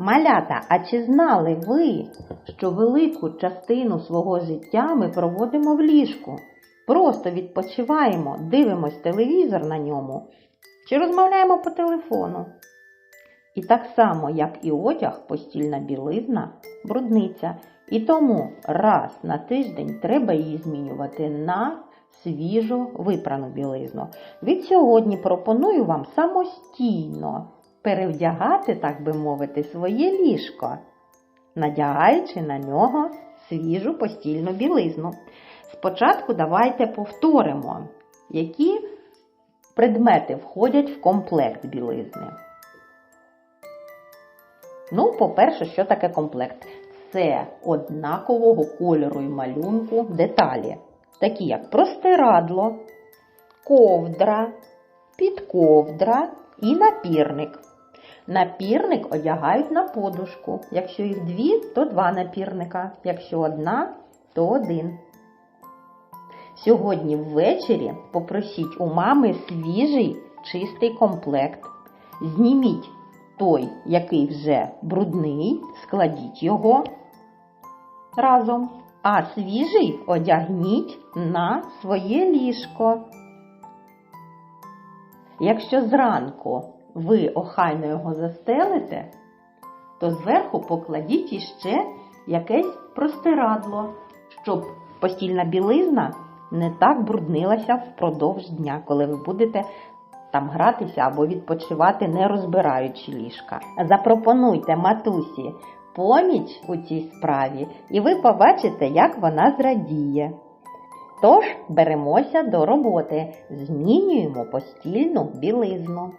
Малята, а чи знали ви, що велику частину свого життя ми проводимо в ліжку? Просто відпочиваємо, дивимось телевізор на ньому чи розмовляємо по телефону. І так само, як і одяг, постільна білизна брудниця. І тому раз на тиждень треба її змінювати на свіжо випрану білизну. Від сьогодні пропоную вам самостійно перевдягати, так би мовити, своє ліжко, надягаючи на нього свіжу постільну білизну. Спочатку давайте повторимо, які предмети входять в комплект білизни. Ну, по-перше, що таке комплект? Це однакового кольору і малюнку деталі, такі як простирадло, ковдра, підковдра і напірник. Напірник одягають на подушку. Якщо їх дві, то два напірника. Якщо одна, то один. Сьогодні ввечері попросіть у мами свіжий чистий комплект. Зніміть той, який вже брудний, складіть його разом, а свіжий одягніть на своє ліжко. Якщо зранку ви охайно його застелите, то зверху покладіть іще якесь простирадло, щоб постільна білизна не так бруднилася впродовж дня, коли ви будете там гратися або відпочивати, не розбираючи ліжка. Запропонуйте матусі поміч у цій справі, і ви побачите, як вона зрадіє. Тож беремося до роботи, змінюємо постільну білизну.